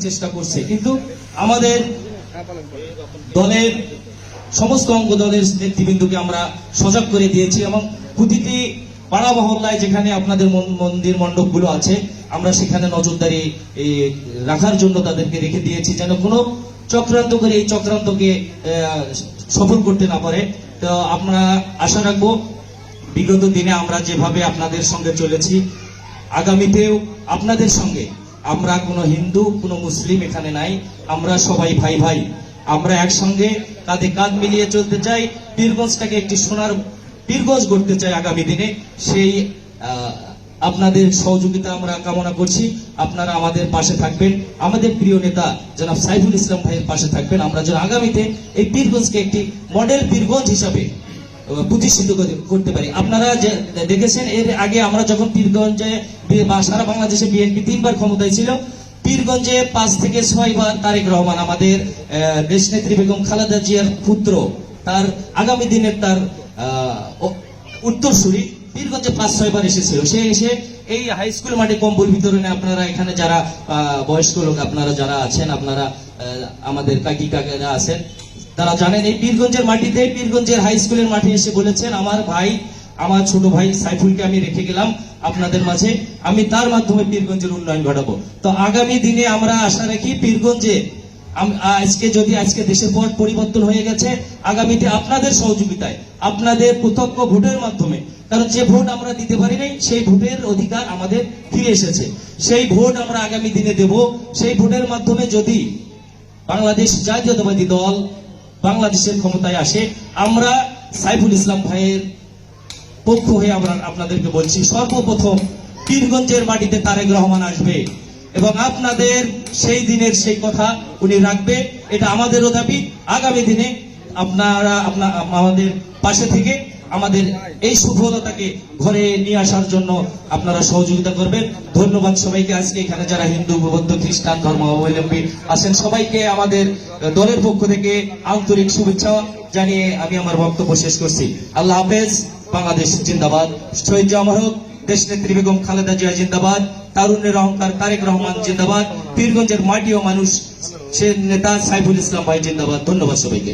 চেষ্টা করছে, কিন্তু আমাদের দলের, সমস্ত অঙ্গ দলের নেতৃবৃন্দকে আমরা সজাগ করে দিয়েছি এবং প্রতিটি পাড়া মহল্লায় যেখানে আপনাদের মন- মন্দির মণ্ডপগুলো আছে, আমরা সেখানে নজরদারি রাখার জন্য তাদেরকে রেখে দিয়েছি, যেন কোনো চক্রান্ত করে এই চক্রান্তকে সফল করতে না পারে। তো আমরা আশা রাখব, বিগত দিনে আমরা যেভাবে আপনাদের সঙ্গে চলেছি, আগামীতেও আপনাদের সঙ্গে আমরা কোনো হিন্দু, কোনো মুসলিম এখানে নাই, আমরা সবাই ভাই ভাই। আমরা একসঙ্গে কাঁধে কাঁধ মিলিয়ে চলতে চাই, পীরগঞ্জটাকে একটি সোনার পীরগঞ্জ গড়তে চাই আগামী দিনে। সেই আপনাদের সহযোগিতা আমরা কামনা করছি। আপনারা আমাদের পাশে থাকবেন। আমাদের প্রিয় নেতা জনাব সাইফুল ইসলাম ভাইয়ের পাশে থাকবেন। আমরা যেন আগামীতে এই পীরগঞ্জকে একটি মডেল পীরগঞ্জ হিসাবে প্রতিষ্ঠিত করতে- পারি। আপনারা দেখেছেন এর আগে আমরা যখন পীরগঞ্জে বা সারা বাংলাদেশে বিএনপি তিনবার ক্ষমতায় ছিল পীরগঞ্জে পাঁচ থেকে ছয় বার তারেক রহমান আমাদের আহ, দেশনেত্রী বেগম খালেদা জিয়ার পুত্র তার আগামী দিনের তার উত্তরসূরি পীরগঞ্জে পাঁচ, ছয় বার এসেছিল। সে এসে এই হাই স্কুল মাঠে কম্বল বিতরণে আপনারা এখানে যারা বয়স্ক লোক, আপনারা যারা আছেন, আপনারা আমাদের কাকি কাকারা আছেন, তারা জানেন এই পীরগঞ্জের মাটিতে, পীরগঞ্জের হাই স্কুলের মাঠে এসে বলেছেন, আমার ভাই, আমার ছোট ভাই সাইফুলকে আমি রেখে গেলাম আপনাদের মাঝে, আমি তার মাধ্যমে পীরগঞ্জের উন্নয়ন ঘটাবো। তো আগামী দিনে আমরা আশা রাখি পীরগঞ্জে আজকে যদি আজকে দেশের পট পরিবর্তন হয়ে গেছে, আগামীতে আপনাদের সহযোগিতায়, আপনাদের প্রত্যক্ষ ভোটের মাধ্যমে, কারণ যে ভোট আমরা দিতে পারি নাই, সেই ভোটের অধিকার আমাদের ফিরে এসেছে। সেই ভোট আমরা আগামী দিনে দেব। সেই ভোটের মাধ্যমে যদি বাংলাদেশ জাতীয়তাবাদী দল বাংলাদেশের ক্ষমতায় আসে, আমরা সাইফুল ইসলাম ভাইয়ের পক্ষ হয়ে আমরা আপনাদেরকে বলছি, সর্বপ্রথম পীরগঞ্জের মাটিতে তারেক রহমান আসবে। এবং আপনাদের সেই দিনের সেই কথা উনি রাখবে। এটা আমাদেরও দাবি। আগামী দিনে আপনারা আপনার আমাদের পাশে থেকে আমাদের এই সফলতাকে ঘরে নিয়ে আসার জন্য আপনারা সহযোগিতা করবেন। ধন্যবাদ সবাইকে আজকে এখানে যারা হিন্দু, বৌদ্ধ, খ্রিস্টান, ধর্মাবলম্বী আছেন, সবাইকে আমাদের দলের পক্ষ থেকে আন্তরিক শুভেচ্ছা জানিয়ে আমি আমার বক্তব্য শেষ করছি। আল্লাহ হাফেজ, বাংলাদেশ জিন্দাবাদ। শহীদ হোক দেশ নেত্রী বেগম খালেদা জিয়া জিন্দাবাদ। তারুণ্যের অহংকার তারেক রহমান জিন্দাবাদ পীরগঞ্জের মাটি ও মানুষ সে নেতা সাইফুল ইসলাম ভাই জিন্দাবাদ ধন্যবাদ সবাইকে